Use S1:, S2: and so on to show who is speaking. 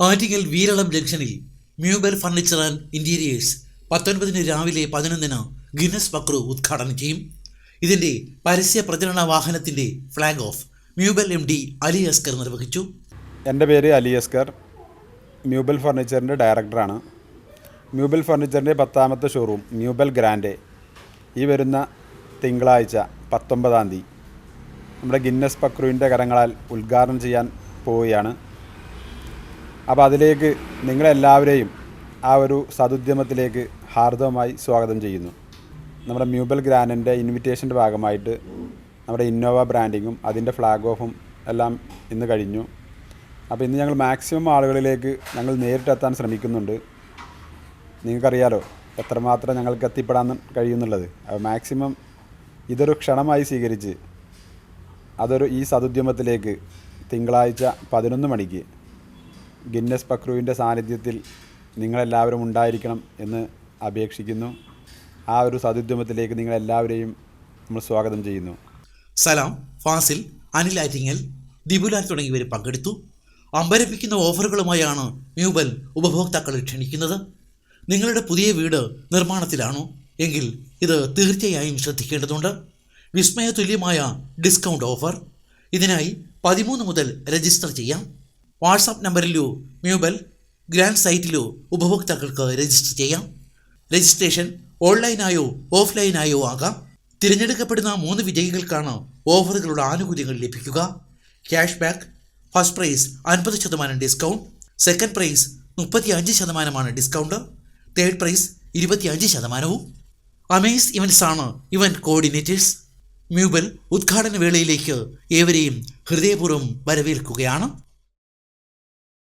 S1: ആറ്റിങ്ങൽ വീരളം ജംഗ്ഷനിൽ മ്യൂബൽ furniture and interiors പത്തൊൻപതിന് രാവിലെ പതിനൊന്നിന് ഗിന്നസ് പക്രു ഉദ്ഘാടനം ചെയ്യും. ഇതിന്റെ പരസ്യ പ്രചരണ വാഹനത്തിന്റെ ഫ്ലാഗ് ഓഫ് മ്യൂബൽ എം ഡി അലി അസ്കർ നിർവഹിച്ചു.
S2: എന്റെ പേര് അലി അസ്കർ. മ്യൂബൽ ഫർണിച്ചറിന്റെ ഡയറക്ടറാണ്. മ്യൂബൽ ഫർണിച്ചറിന്റെ പത്താമത്തെ ഷോറൂം മ്യൂബൽ ഗ്രാൻഡ്. ഈ വരുന്ന തിങ്കളാഴ്ച പത്തൊമ്പതാം തീയതി നമ്മുടെ ഗിന്നസ് പക്രുവിന്റെ കരങ്ങളാൽ ഉദ്ഘാടനം ചെയ്യാൻ പോവുകയാണ്. അപ്പോൾ അതിലേക്ക് നിങ്ങളെല്ലാവരെയും ആ ഒരു സതുദ്യമത്തിലേക്ക് ഹാർദവമായി സ്വാഗതം ചെയ്യുന്നു. നമ്മുടെ മ്യൂബൽ ഗ്രാൻഡിന്റെ ഇൻവിറ്റേഷന്റെ ഭാഗമായിട്ട് നമ്മുടെ ഇന്നോവ ബ്രാൻഡിങ്ങും അതിന്റെ ഫ്ലാഗ് ഓഫും എല്ലാം ഇന്ന് കഴിഞ്ഞു. അപ്പോൾ ഇന്ന് ഞങ്ങൾ മാക്സിമം ആളുകളിലേക്ക് ഞങ്ങൾ നേരിട്ടെത്താൻ ശ്രമിക്കുന്നുണ്ട്. നിങ്ങൾക്കറിയാലോ എത്രമാത്രം ഞങ്ങൾക്ക് എത്തിപ്പെടാൻ കഴിയുന്നുള്ളത്. അപ്പോൾ മാക്സിമം ഇതൊരു ക്ഷണമായി സ്വീകരിച്ച് അതൊരു ഈ സതുദ്യമത്തിലേക്ക് തിങ്കളാഴ്ച പതിനൊന്ന് മണിക്ക് ഗിന്നസ് പക്രുവിന്റെ സാന്നിധ്യത്തിൽ നിങ്ങളെല്ലാവരും ഉണ്ടായിരിക്കണം എന്ന് അപേക്ഷിക്കുന്നു. ആ ഒരു സതുദ്യമത്തിലേക്ക് നിങ്ങളെല്ലാവരെയും നമ്മൾ സ്വാഗതം ചെയ്യുന്നു.
S1: സലാം. ഫാസിൽ അനിൽ ആറ്റിങ്ങൽ ദിബുലാൽ തുടങ്ങിയവർ പങ്കെടുത്തു. അമ്പരപ്പിക്കുന്ന ഓഫറുകളുമായാണ് മ്യൂബൽ ഉപഭോക്താക്കളെ ക്ഷണിക്കുന്നത്. നിങ്ങളുടെ പുതിയ വീട് നിർമ്മാണത്തിലാണോ? എങ്കിൽ ഇത് തീർച്ചയായും ശ്രദ്ധിക്കേണ്ടതുണ്ട്. വിസ്മയതുല്യമായ ഡിസ്കൗണ്ട് ഓഫർ. ഇതിനായി പതിമൂന്ന് മുതൽ രജിസ്റ്റർ ചെയ്യാം. വാട്സാപ്പ് നമ്പറിലോ മ്യൂബൽ ഗ്രാൻഡ് സൈറ്റിലോ ഉപഭോക്താക്കൾക്ക് രജിസ്റ്റർ ചെയ്യാം. രജിസ്ട്രേഷൻ ഓൺലൈനായോ ഓഫ്ലൈനായോ ആകാം. തിരഞ്ഞെടുക്കപ്പെടുന്ന മൂന്ന് വിജയികൾക്കാണ് ഓഫറുകളുടെ ആനുകൂല്യങ്ങൾ ലഭിക്കുക. ക്യാഷ് ബാക്ക് ഫസ്റ്റ് പ്രൈസ് അൻപത് ശതമാനം ഡിസ്കൗണ്ട് സെക്കൻഡ് പ്രൈസ് മുപ്പത്തി അഞ്ച് ശതമാനമാണ് ഡിസ്കൗണ്ട് തേർഡ് പ്രൈസ് ഇരുപത്തി അഞ്ച് ശതമാനവും. അമേസ് ഇവൻസ് ആണ് ഇവന്റ് കോർഡിനേറ്റേഴ്സ്. മ്യൂബൽ ഉദ്ഘാടന വേളയിലേക്ക് ഏവരെയും ഹൃദയപൂർവം വരവേൽക്കുകയാണ്.